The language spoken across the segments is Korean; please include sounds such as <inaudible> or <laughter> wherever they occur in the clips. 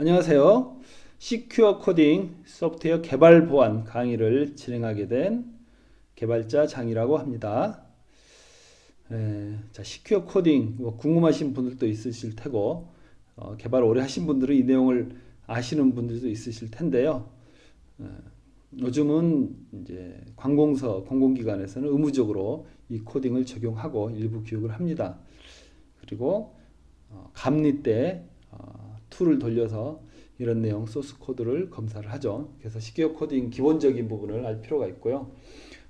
안녕하세요. 시큐어 코딩 소프트웨어 개발 보안 강의를 진행하게 된 개발자 장이라고 합니다. 에, 자, 시큐어 코딩 뭐 궁금하신 분들도 있으실 테고 어, 개발 오래 하신 분들은 이 내용을 아시는 분들도 있으실 텐데요. 에, 요즘은 이제 관공서 공공기관에서는 의무적으로 이 코딩을 적용하고 일부 교육을 합니다. 그리고 어, 감리 때 어, 툴을 돌려서 이런 내용 소스 코드를 검사를 하죠. 그래서 시큐어 코딩 기본적인 부분을 알 필요가 있고요.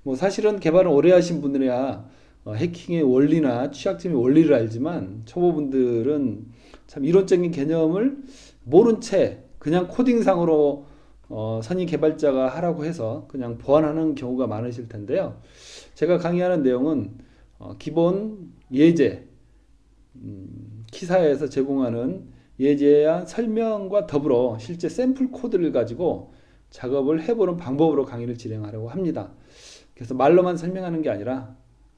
뭐 사실은 개발을 오래 하신 분들이야 어, 해킹의 원리나 취약점의 원리를 알지만 초보분들은 참 이론적인 개념을 모른 채 그냥 코딩상으로 어, 선임 개발자가 하라고 해서 그냥 보완하는 경우가 많으실 텐데요. 제가 강의하는 내용은 어, 기본 예제, 음, 키사에서 제공하는 예제와 설명과 더불어 실제 샘플 코드를 가지고 작업을 해보는 방법으로 강의를 진행하려고 합니다. 그래서 말로만 설명하는 게 아니라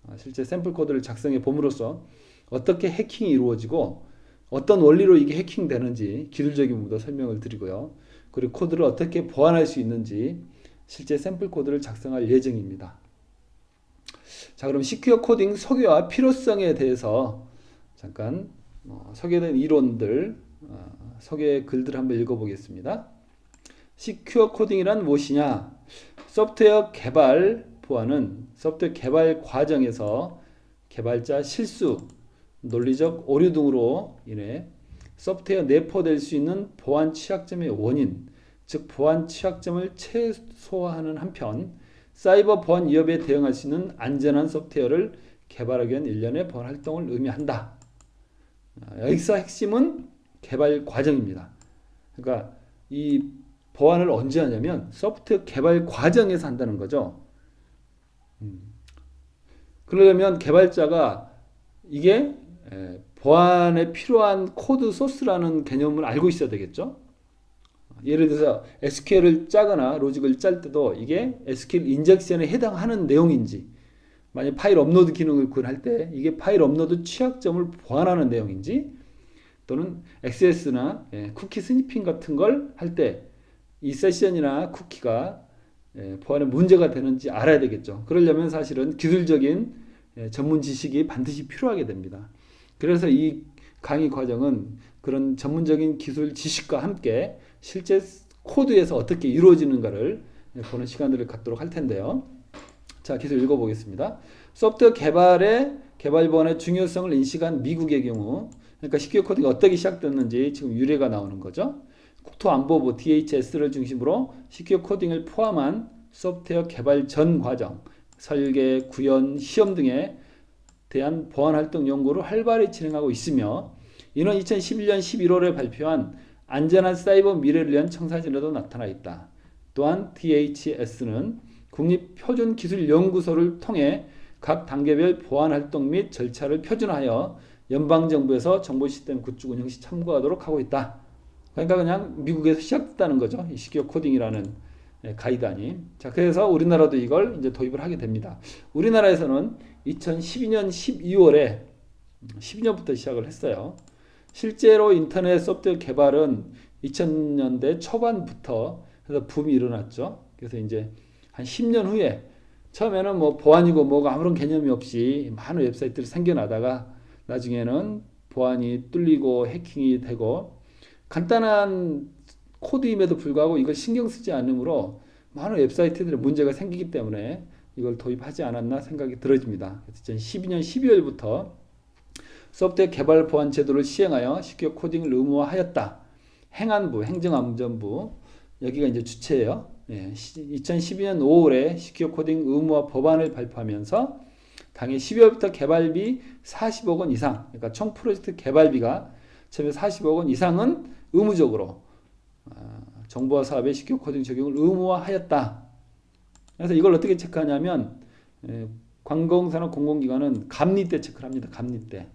아, 실제 샘플 코드를 작성해 봄으로써 어떻게 해킹이 이루어지고 어떤 원리로 이게 해킹되는지 기술적인 부분도 설명을 드리고요. 그리고 코드를 어떻게 보완할 수 있는지 실제 샘플 코드를 작성할 예정입니다. 자, 그럼 시큐어 코딩 소개와 필요성에 대해서 잠깐 어, 소개된 이론들 어, 소개 글들 한번 읽어보겠습니다. 시큐어 코딩이란 무엇이냐? 소프트웨어 개발 보안은 소프트웨어 개발 과정에서 개발자 실수, 논리적 오류 등으로 인해 소프트웨어 내포될 수 있는 보안 취약점의 원인, 즉 보안 취약점을 최소화하는 한편 사이버 보안 위협에 대응할 수 있는 안전한 소프트웨어를 개발하기 위한 일련의 보안 활동을 의미한다. 아, 여기서 핵심은 개발 과정입니다. 그러니까 이 보안을 언제 하냐면 소프트웨어 개발 과정에서 한다는 거죠. 음. 그러려면 개발자가 이게 보안에 필요한 코드 소스라는 개념을 알고 있어야 되겠죠. 예를 들어서 SQL을 짜거나 로직을 짤 때도 이게 SQL 인젝션에 해당하는 내용인지 만약 파일 업로드 기능을 구현할 때 이게 파일 업로드 취약점을 보완하는 내용인지 또는 XS나 예, 쿠키 스니핑 같은 걸 할 때 이 세션이나 쿠키가 예, 보안에 문제가 되는지 알아야 되겠죠. 그러려면 사실은 기술적인 예, 전문 지식이 반드시 필요하게 됩니다. 그래서 이 강의 과정은 그런 전문적인 기술 지식과 함께 실제 코드에서 어떻게 이루어지는가를 보는 시간들을 갖도록 할 텐데요. 자, 계속 읽어보겠습니다. 소프트웨어 개발의 개발 보안의 중요성을 인식한 미국의 경우, 그러니까 시큐어 코딩이 어떻게 시작됐는지 지금 유래가 나오는 거죠. 국토안보부 DHS를 중심으로 시큐어 코딩을 포함한 소프트웨어 개발 전 과정, 설계, 구현, 시험 등에 대한 보안 활동 연구를 활발히 진행하고 있으며 이는 2011년 11월에 발표한 안전한 사이버 미래를 위한 청사진에도 나타나 있다. 또한 DHS는 국립표준기술연구소를 통해 각 단계별 보안 활동 및 절차를 표준화하여 연방정부에서 정보 시스템 구축 운영 시 참고하도록 하고 있다. 그러니까 그냥 미국에서 시작됐다는 거죠. 이 시큐어 코딩이라는 가이드안이. 자, 그래서 우리나라도 이걸 이제 도입을 하게 됩니다. 우리나라에서는 2012년 12월에 12년부터 시작을 했어요. 실제로 인터넷 소프트웨어 개발은 2000년대 초반부터 그래서 붐이 일어났죠. 그래서 이제 한 10년 후에 처음에는 뭐 보안이고 뭐가 아무런 개념이 없이 많은 웹사이트들이 생겨나다가 나중에는 보안이 뚫리고 해킹이 되고 간단한 코드임에도 불구하고 이걸 신경 쓰지 않으므로 많은 웹사이트들에 문제가 생기기 때문에 이걸 도입하지 않았나 생각이 들어집니다. 2012년 12월부터 소프트웨어 개발 보안 제도를 시행하여 시큐어 코딩을 의무화하였다. 행안부, 행정안전부 여기가 이제 주체예요. 예, 2012년 5월에 시큐어 코딩 의무화 법안을 발표하면서 당해 12월부터 개발비 40억 원 이상, 그러니까 총 프로젝트 개발비가 처음에 40억 원 이상은 의무적으로 어, 정보화 사업에 시큐어 코딩 적용을 의무화하였다. 그래서 이걸 어떻게 체크하냐면 예, 관공산업 공공기관은 감리 때 체크를 합니다. 감리 때.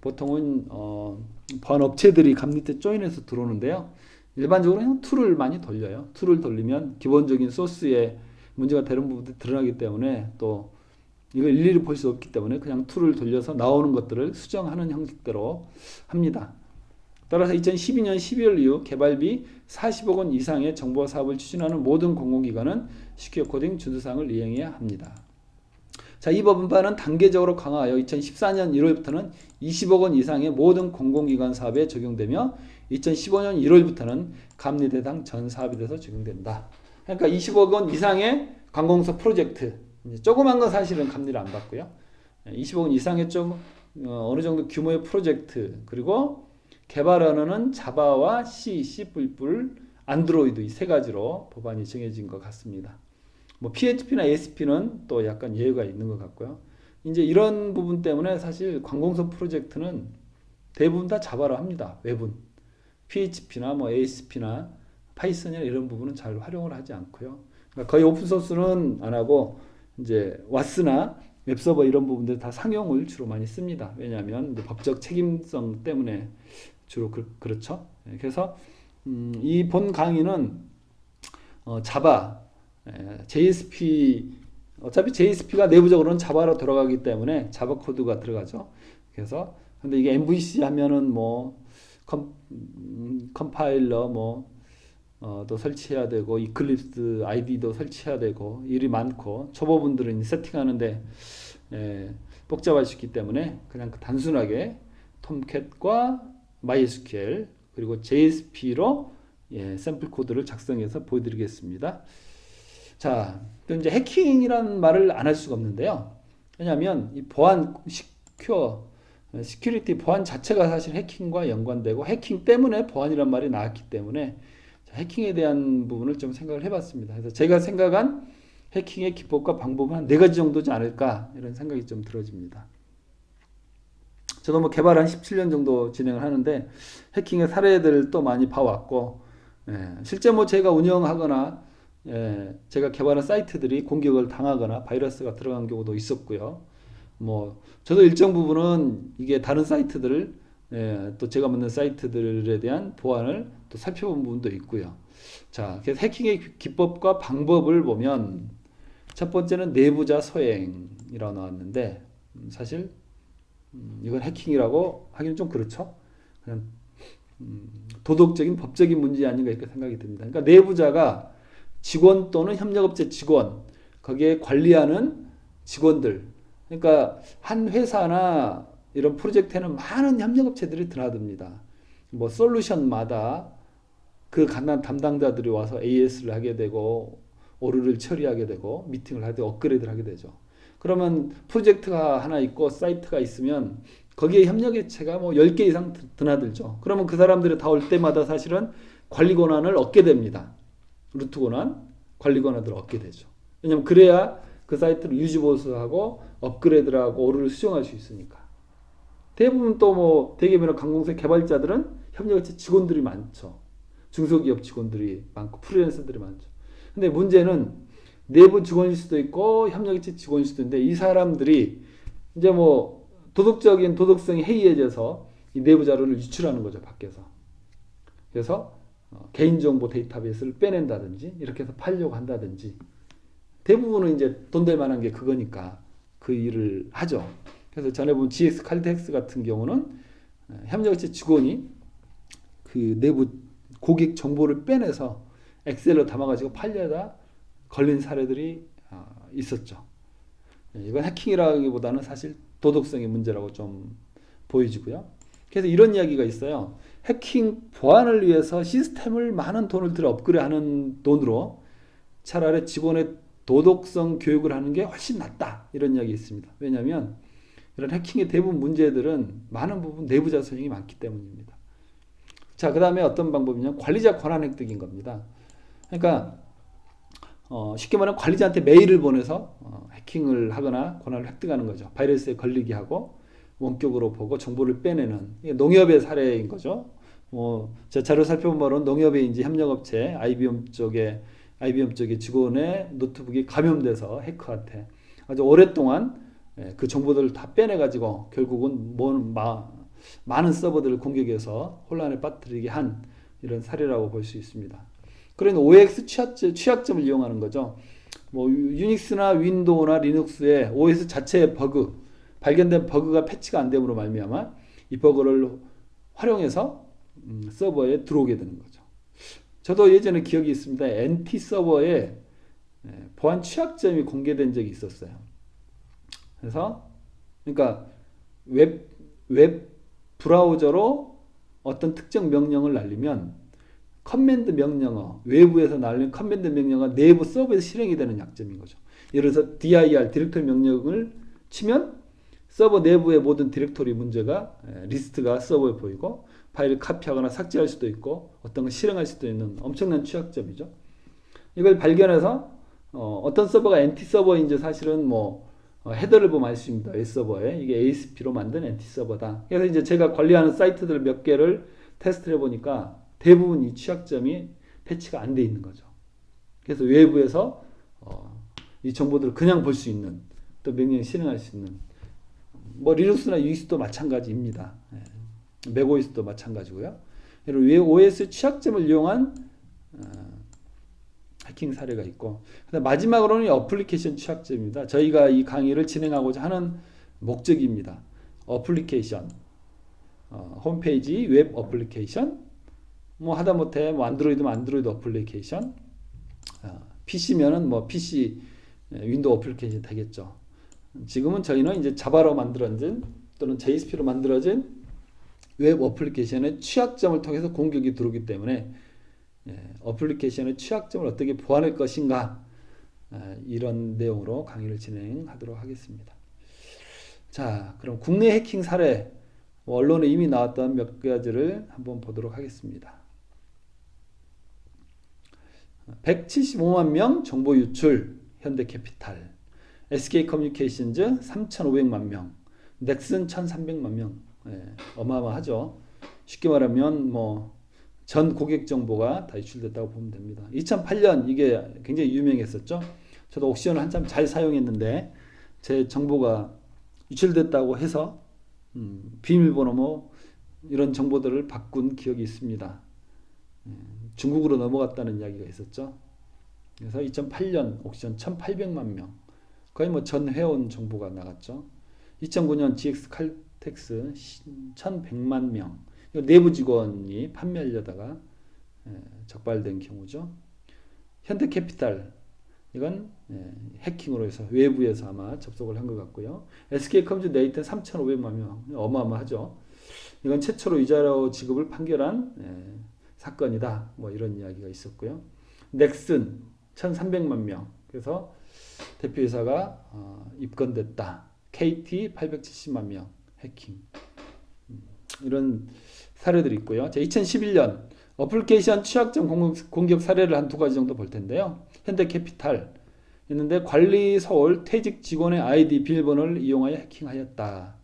보통은 어, 보안 업체들이 감리 때 조인해서 들어오는데요. 일반적으로 그냥 툴을 많이 돌려요. 툴을 돌리면 기본적인 소스에 문제가 되는 부분들이 드러나기 때문에 또 이걸 일일이 볼 수 없기 때문에 그냥 툴을 돌려서 나오는 것들을 수정하는 형식대로 합니다. 따라서 2012년 12월 이후 개발비 40억 원 이상의 정보 사업을 추진하는 모든 공공기관은 시큐어 코딩 준수사항을 이행해야 합니다. 자, 이 법안은 단계적으로 강화하여 2014년 1월부터는 20억 원 이상의 모든 공공기관 사업에 적용되며 2015년 1월부터는 감리 대상 전 사업에 대해서 적용된다. 그러니까 20억 원 이상의 관공서 프로젝트 조그만 건 사실은 감리를 안 받고요. 20억 원 이상의 좀 어, 어느 정도 규모의 프로젝트 그리고 개발 언어는 자바와 C, C++, 안드로이드 이 세 가지로 법안이 정해진 것 같습니다. 뭐 PHP나 ASP는 또 약간 예외가 있는 것 같고요. 이제 이런 부분 때문에 사실 관공서 프로젝트는 대부분 다 자바로 합니다. 외분. PHP나 뭐 ASP나 파이썬이나 이런 부분은 잘 활용을 하지 않고요. 그러니까 거의 오픈소스는 안 하고 이제 와스나 웹서버 이런 부분들 다 상용을 주로 많이 씁니다. 왜냐하면 법적 책임성 때문에 주로 그, 렇죠 그래서 음, 이본 강의는 어, 자바, 에, JSP 어차피 JSP가 내부적으로는 자바로 들어가기 때문에 자바 코드가 들어가죠. 그래서 근데 이게 MVC 하면은 뭐 컴, 음, 컴파일러 뭐 어, 또 설치해야 되고 이클립스 아이디도 설치해야 되고 일이 많고 초보분들은 세팅하는데 에, 복잡하시기 때문에 그냥 단순하게 톰캣과 MySQL 그리고 JSP로 예, 샘플 코드를 작성해서 보여드리겠습니다. 자, 또 이제 해킹이라는 말을 안 할 수가 없는데요. 왜냐하면 이 보안 시큐어 시큐리티 보안 자체가 사실 해킹과 연관되고 해킹 때문에 보안이란 말이 나왔기 때문에 해킹에 대한 부분을 좀 생각을 해봤습니다. 그래서 제가 생각한 해킹의 기법과 방법은 한 네 가지 정도지 않을까 이런 생각이 좀 들어집니다. 저도 뭐 개발 한 17년 정도 진행을 하는데 해킹의 사례들을 또 많이 봐왔고 예, 실제 뭐 제가 운영하거나 예, 제가 개발한 사이트들이 공격을 당하거나 바이러스가 들어간 경우도 있었고요. 뭐 저도 일정 부분은 이게 다른 사이트들을 예, 또 제가 만든 사이트들에 대한 보안을 또 살펴본 부분도 있고요. 자, 그래서 해킹의 기법과 방법을 보면 첫 번째는 내부자 소행이라고 나왔는데 음, 사실 음, 이건 해킹이라고 하기는 좀 그렇죠. 그냥 음, 도덕적인 법적인 문제 아닌가 이렇게 생각이 듭니다. 그러니까 내부자가 직원 또는 협력업체 직원 거기에 관리하는 직원들 그러니까 한 회사나 이런 프로젝트에는 많은 협력업체들이 드나듭니다. 뭐 솔루션마다 그 간단 담당자들이 와서 AS를 하게 되고 오류를 처리하게 되고 미팅을 하게 되고 업그레이드를 하게 되죠. 그러면 프로젝트가 하나 있고 사이트가 있으면 거기에 협력업체가 뭐 10개 이상 드- 드나들죠. 그러면 그 사람들이 다 올 때마다 사실은 관리 권한을 얻게 됩니다. 루트 권한, 관리 권한을 얻게 되죠. 왜냐면 그래야 그 사이트를 유지 보수하고 업그레이드를 하고 오류를 수정할 수 있으니까. 대부분 또 뭐 대기업이나 관공서 개발자들은 협력업체 직원들이 많죠. 중소기업 직원들이 많고 프리랜서들이 많죠. 근데 문제는 내부 직원일 수도 있고 협력업체 직원일 수도 있는데 이 사람들이 이제 뭐 도덕적인 도덕성이 해이해져서 이 내부 자료를 유출하는 거죠 밖에서. 그래서 어, 개인정보 데이터베이스를 빼낸다든지 이렇게 해서 팔려고 한다든지 대부분은 이제 돈 될 만한 게 그거니까 그 일을 하죠. 그래서 전에 본 GX 칼텍스 같은 경우는 어, 협력업체 직원이 그 내부 고객 정보를 빼내서 엑셀로 담아가지고 팔려다 걸린 사례들이 아, 있었죠. 예, 이건 해킹이라기보다는 사실 도덕성의 문제라고 좀 보여지고요. 그래서 이런 이야기가 있어요. 해킹 보안을 위해서 시스템을 많은 돈을 들여 업그레이드하는 돈으로 차라리 직원의 도덕성 교육을 하는 게 훨씬 낫다 이런 이야기 있습니다. 왜냐하면 이런 해킹의 대부분 문제들은 많은 부분 내부자 소행이 많기 때문입니다. 자, 그 다음에 어떤 방법이냐 관리자 권한 획득인 겁니다. 그러니까 어, 쉽게 말하면 관리자한테 메일을 보내서 어, 해킹을 하거나 권한을 획득하는 거죠. 바이러스에 걸리게 하고 원격으로 보고 정보를 빼내는 농협의 사례인 거죠. 뭐, 제 자료 살펴본 바로는 농협의 이제 협력업체 IBM 쪽에 IBM 쪽의 직원의 노트북이 감염돼서 해커한테 아주 오랫동안 예, 그 정보들을 다 빼내가지고 결국은 뭔 마, 많은 서버들을 공격해서 혼란에 빠뜨리게 한 이런 사례라고 볼 수 있습니다. 그런 OX 취약점, 취약점을 이용하는 거죠. 뭐 유- 유닉스나 윈도우나 리눅스의 OS 자체의 버그 발견된 버그가 패치가 안 됨으로 말미암아 이 버그를 활용해서 음, 서버에 들어오게 되는 거죠. 저도 예전에 기억이 있습니다. NT 서버에 예, 보안 취약점이 공개된 적이 있었어요. 그래서 그러니까 웹, 웹 브라우저로 어떤 특정 명령을 날리면 커맨드 명령어 외부에서 날린 커맨드 명령어 내부 서버에서 실행이 되는 약점인 거죠. 예를 들어서 dir 디렉토리 명령을 치면 서버 내부의 모든 디렉토리 문제가 에, 리스트가 서버에 보이고 파일을 카피하거나 삭제할 수도 있고 어떤 걸 실행할 수도 있는 엄청난 취약점이죠. 이걸 발견해서 어, 떤 서버가 NT 서버인지 사실은 뭐 어, 헤더를 보면 알 수 있습니다. A 서버에 이게 ASP로 만든 NT 서버다. 그래서 이제 제가 관리하는 사이트들 몇 개를 테스트를 해보니까 대부분 이 취약점이 패치가 안 돼 있는 거죠. 그래서 외부에서 어, 이 정보들을 그냥 볼 수 있는 또 명령 실행할 수 있는 뭐 리눅스나 유닉스도 마찬가지입니다. 예. 맥OS도 마찬가지고요. 외 OS 취약점을 이용한 어, 해킹 사례가 있고 마지막으로는 이 어플리케이션 취약점입니다. 저희가 이 강의를 진행하고자 하는 목적입니다. 어플리케이션 어, 홈페이지 웹 어플리케이션 뭐 하다못해 뭐 안드로이드면 안드로이드 어플리케이션 어, PC면은 뭐 PC 예, 윈도우 어플리케이션 되겠죠. 지금은 저희는 이제 자바로 만들어진 또는 JSP로 만들어진 웹 어플리케이션의 취약점을 통해서 공격이 들어오기 때문에 예, 어플리케이션의 취약점을 어떻게 보완할 것인가 아, 이런 내용으로 강의를 진행하도록 하겠습니다. 자, 그럼 국내 해킹 사례 뭐 언론에 이미 나왔던 몇 가지를 한번 보도록 하겠습니다. 175만 명 정보 유출 현대캐피탈 SK 커뮤니케이션즈 3,500만 명 넥슨 1,300만 명 예, 어마어마하죠. 쉽게 말하면 뭐 전 고객 정보가 다 유출됐다고 보면 됩니다. 2008년 이게 굉장히 유명했었죠. 저도 옥시온을 한참 잘 사용했는데 제 정보가 유출됐다고 해서 음, 비밀번호 뭐 이런 정보들을 바꾼 기억이 있습니다. 예, 중국으로 넘어갔다는 이야기가 있었죠. 그래서 2008년 옥션 1,800만 명, 거의 뭐 전 회원 정보가 나갔죠. 2009년 GX 칼텍스 1,100만 명, 내부 직원이 판매하려다가 예, 적발된 경우죠. 현대캐피탈 이건 예, 해킹으로 해서 외부에서 아마 접속을 한 것 같고요. SK 컴퓨터 네이트 3,500만 명 어마어마하죠. 이건 최초로 위자료 지급을 판결한 예, 사건이다. 뭐 이런 이야기가 있었고요. 넥슨 1,300만 명. 그래서 대표이사가 어, 입건됐다. KT 870만 명 해킹. 음, 이런 사례들이 있고요. 자, 2011년 어플리케이션 취약점 공격, 공격 사례를 한 두 가지 정도 볼 텐데요. 현대캐피탈 있는데 관리 서울 퇴직 직원의 아이디 비밀번호를 이용하여 해킹하였다.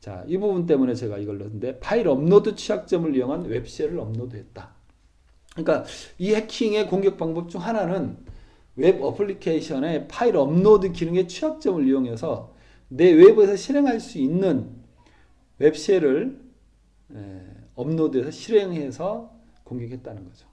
자, 이 부분 때문에 제가 이걸 넣었는데 파일 업로드 취약점을 이용한 웹쉘을 업로드했다. 그러니까 이 해킹의 공격 방법 중 하나는 웹 어플리케이션의 파일 업로드 기능의 취약점을 이용해서 내 웹에서 실행할 수 있는 웹쉘을 에, 업로드해서 실행해서 공격했다는 거죠.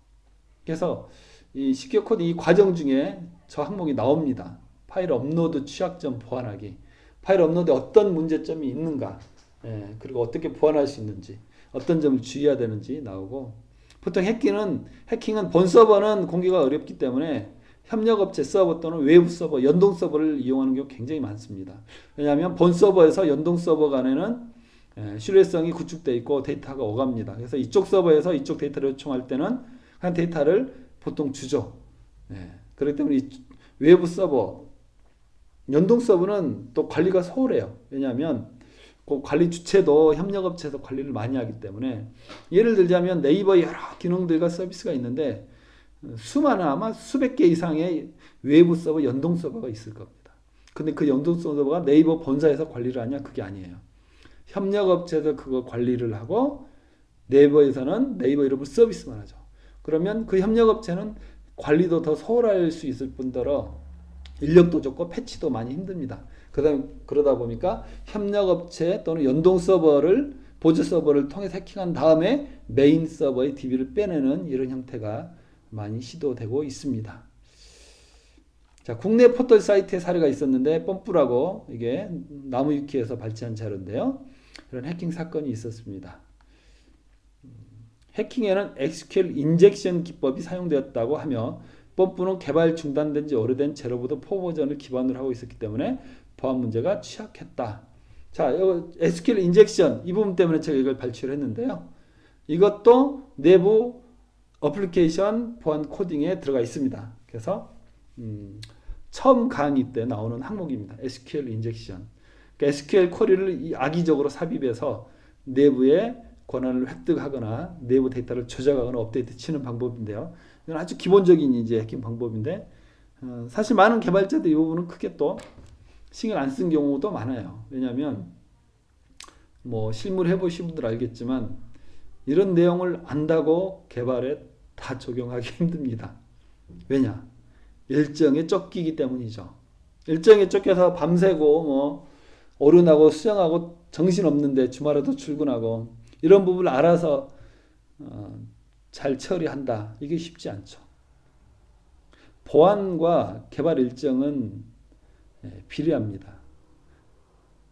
그래서 이 시큐어 코드 이 과정 중에 저 항목이 나옵니다. 파일 업로드 취약점 보완하기. 파일 업로드에 어떤 문제점이 있는가. 예, 그리고 어떻게 보완할 수 있는지, 어떤 점을 주의해야 되는지 나오고 보통 해킹은 해킹은 본 서버는 공개가 어렵기 때문에 협력업체 서버 또는 외부 서버, 연동 서버를 이용하는 경우 굉장히 많습니다. 왜냐하면 본 서버에서 연동 서버 간에는 예, 신뢰성이 구축되어 있고 데이터가 오갑니다. 그래서 이쪽 서버에서 이쪽 데이터를 요청할 때는 한 데이터를 보통 주죠. 예, 그렇기 때문에 이 외부 서버, 연동 서버는 또 관리가 소홀해요. 왜냐하면 그 관리 주체도 협력업체에서 관리를 많이 하기 때문에 예를 들자면 네이버 여러 기능들과 서비스가 있는데 수많은 아마 수백 개 이상의 외부 서버, 연동 서버가 있을 겁니다. 근데 그 연동 서버가 네이버 본사에서 관리를 하냐? 그게 아니에요. 협력업체에서 그거 관리를 하고 네이버에서는 네이버 이름을 서비스만 하죠. 그러면 그 협력업체는 관리도 더 소홀할 수 있을 뿐더러 인력도 적고 패치도 많이 힘듭니다. 그러다, 그러다 보니까 협력업체 또는 연동 서버를 보조 서버를 통해 해킹한 다음에 메인 서버의 DB를 빼내는 이런 형태가 많이 시도되고 있습니다. 자, 국내 포털 사이트의 사례가 있었는데 펌프라고 이게 나무 위키에서 발췌한 자료인데요. 이런 해킹 사건이 있었습니다. 해킹에는 SQL 인젝션 기법이 사용되었다고 하며 펌프는 개발 중단된 지 오래된 제로보드 4 버전을 기반으로 하고 있었기 때문에 보안 문제가 취약했다. 자, 요 SQL 인젝션 이 부분 때문에 제가 이걸 발췌를 했는데요. 이것도 내부 어플리케이션 보안 코딩에 들어가 있습니다. 그래서 음, 처음 강의 때 나오는 항목입니다. SQL 인젝션. 그러니까 SQL 쿼리를 이 악의적으로 삽입해서 내부의 권한을 획득하거나 내부 데이터를 조작하거나 업데이트 치는 방법인데요. 이건 아주 기본적인 이제 해킹 방법인데 어, 사실 많은 개발자들이 이 부분은 크게 또 신경 안 쓴 경우도 많아요. 왜냐하면 뭐 실물 해보신 분들 알겠지만 이런 내용을 안다고 개발에 다 적용하기 <laughs> 힘듭니다. 왜냐? 일정에 쫓기기 때문이죠. 일정에 쫓겨서 밤새고 뭐 오른하고 수영하고 정신 없는데 주말에도 출근하고 이런 부분을 알아서 어, 잘 처리한다. 이게 쉽지 않죠. 보안과 개발 일정은 예, 비례합니다.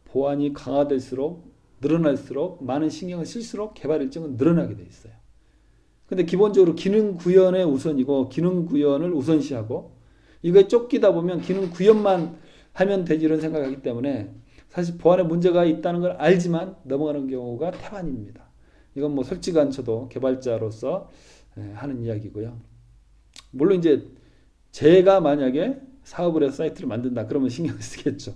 보안이 강화될수록 늘어날수록 많은 신경을 쓸수록 개발 일정은 늘어나게 돼 있어요. 근데 기본적으로 기능 구현의 우선이고 기능 구현을 우선시하고 이거에 쫓기다 보면 기능 구현만 하면 되지 이런 생각하기 때문에 사실 보안에 문제가 있다는 걸 알지만 넘어가는 경우가 태반입니다. 이건 뭐 솔직히 않쳐도 개발자로서 예, 하는 이야기고요. 물론 이제 제가 만약에 사업을 해서 사이트를 만든다 그러면 신경 <laughs> 쓰겠죠.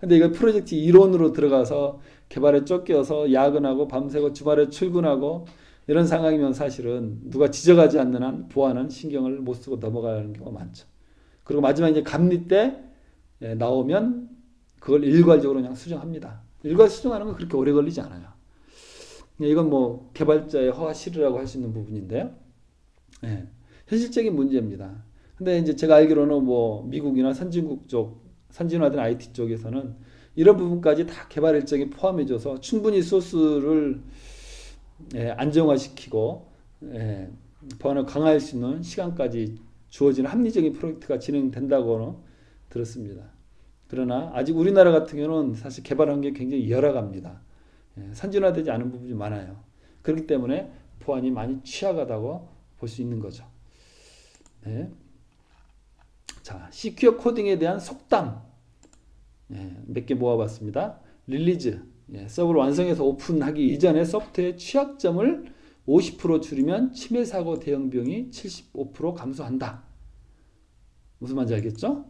근데 이거 프로젝트 이론으로 들어가서 개발에 쫓겨서 야근하고 밤새고 주말에 출근하고 이런 상황이면 사실은 누가 지적하지 않는 한 보안은 신경을 못 쓰고 넘어가는 경우가 많죠. 그리고 마지막 이제 감리 때 예, 나오면 그걸 일괄적으로 그냥 수정합니다. 일괄 수정하는 건 그렇게 오래 걸리지 않아요. 이건 뭐 개발자의 허가 실이라고 할 수 있는 부분인데요. 예, 현실적인 문제입니다. 근데 이제 제가 알기로는 뭐 미국이나 선진국 쪽, 선진화된 IT 쪽에서는 이런 부분까지 다 개발 일정에 포함해줘서 충분히 소스를 예, 안정화시키고 예, 보안을 강화할 수 있는 시간까지 주어지는 합리적인 프로젝트가 진행된다고는 들었습니다. 그러나 아직 우리나라 같은 경우는 사실 개발 환경이 굉장히 열악합니다. 예, 선진화되지 않은 부분이 많아요. 그렇기 때문에 보안이 많이 취약하다고 볼 수 있는 거죠. 네. 자, 시큐어 코딩에 대한 속담 예, 몇 개 모아봤습니다. 릴리즈 예, 서브를 완성해서 오픈하기 이전에 소프트웨어 취약점을 50% 줄이면 침해 사고 대형 비용이 75% 감소한다. 무슨 말인지 알겠죠?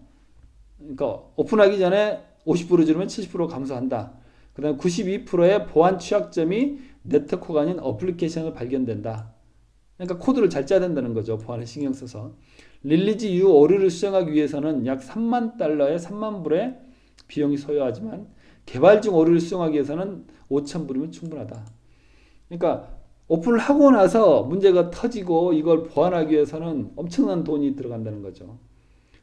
그러니까 오픈하기 전에 50% 줄이면 70% 감소한다. 그 다음 92%의 보안 취약점이 네트워크가 아닌 어플리케이션을 발견된다. 그러니까 코드를 잘 짜야 된다는 거죠. 보안에 신경 써서. 릴리즈 이후 오류를 수정하기 위해서는 약 3만 달러에 3만 불의 비용이 소요하지만 개발 중 오류를 수정하기 위해서는 5천 불이면 충분하다. 그러니까 오픈을 하고 나서 문제가 터지고 이걸 보완하기 위해서는 엄청난 돈이 들어간다는 거죠.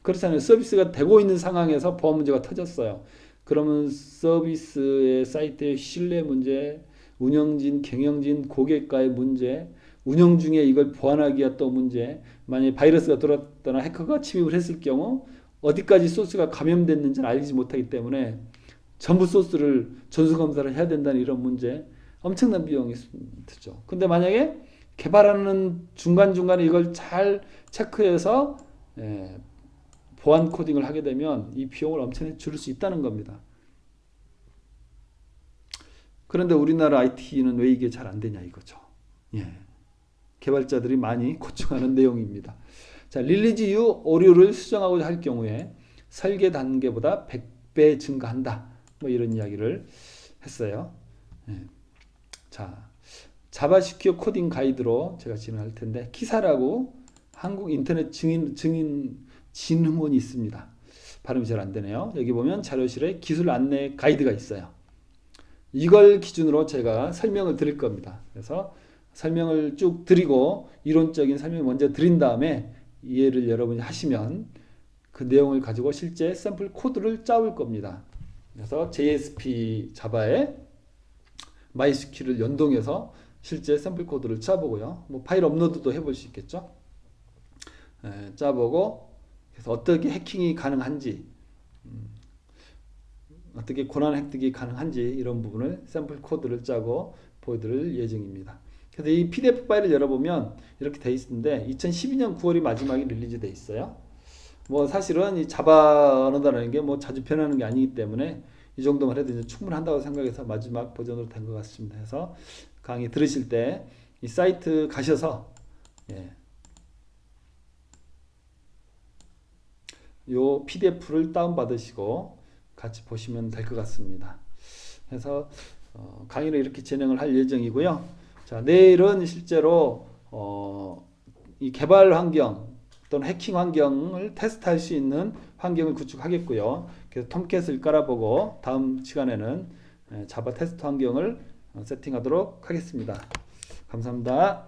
그렇잖아요. 서비스가 되고 있는 상황에서 보안 문제가 터졌어요. 그러면 서비스의 사이트의 신뢰 문제, 운영진, 경영진, 고객과의 문제, 운영 중에 이걸 보완하기 위한 또 문제, 만약에 바이러스가 들어왔거나 해커가 침입을 했을 경우 어디까지 소스가 감염됐는지를 알지 못하기 때문에 전부 소스를 전수 검사를 해야 된다는 이런 문제, 엄청난 비용이 들죠. 근데 만약에 개발하는 중간중간에 이걸 잘 체크해서 예, 보안 코딩을 하게 되면 이 비용을 엄청나게 줄일 수 있다는 겁니다. 그런데 우리나라 IT는 왜 이게 잘 안 되냐 이거죠. 예. 개발자들이 많이 <laughs> 고충하는 내용입니다. 자, 릴리즈 이후 오류를 수정하고자 할 경우에 설계 단계보다 100배 증가한다. 뭐 이런 이야기를 했어요. 예. 자, 자바 시큐어 코딩 가이드로 제가 진행할 텐데 키사라고 한국 인터넷 증인 증인 진흥원이 있습니다. 발음이 잘 안 되네요. 여기 보면 자료실에 기술 안내 가이드가 있어요. 이걸 기준으로 제가 설명을 드릴 겁니다. 그래서 설명을 쭉 드리고 이론적인 설명을 먼저 드린 다음에 이해를 여러분이 하시면 그 내용을 가지고 실제 샘플 코드를 짜올 겁니다. 그래서 JSP 자바에 MySQL을 연동해서 실제 샘플 코드를 짜보고요. 뭐 파일 업로드도 해볼 수 있겠죠. 에, 짜보고 그래서 어떻게 해킹이 가능한지 음, 어떻게 권한 획득이 가능한지 이런 부분을 샘플 코드를 짜고 보여드릴 예정입니다. 그래서 이 PDF 파일을 열어보면 이렇게 돼 있는데 2012년 9월이 마지막에 릴리즈 돼 있어요. 뭐 사실은 이 자바 언어다라는 게 뭐 자주 변하는 게 아니기 때문에 이 정도만 해도 이제 충분한다고 생각해서 마지막 버전으로 된 것 같습니다. 그래서 강의 들으실 때 이 사이트 가셔서 예. 요 PDF를 다운 받으시고 같이 보시면 될 것 같습니다. 그래서 어, 강의를 이렇게 진행을 할 예정이고요. 자, 내일은 실제로 어, 이 개발 환경 또는 해킹 환경을 테스트할 수 있는 환경을 구축하겠고요. 그래서 톰캣을 깔아보고 다음 시간에는 에, 자바 테스트 환경을 어, 세팅하도록 하겠습니다. 감사합니다.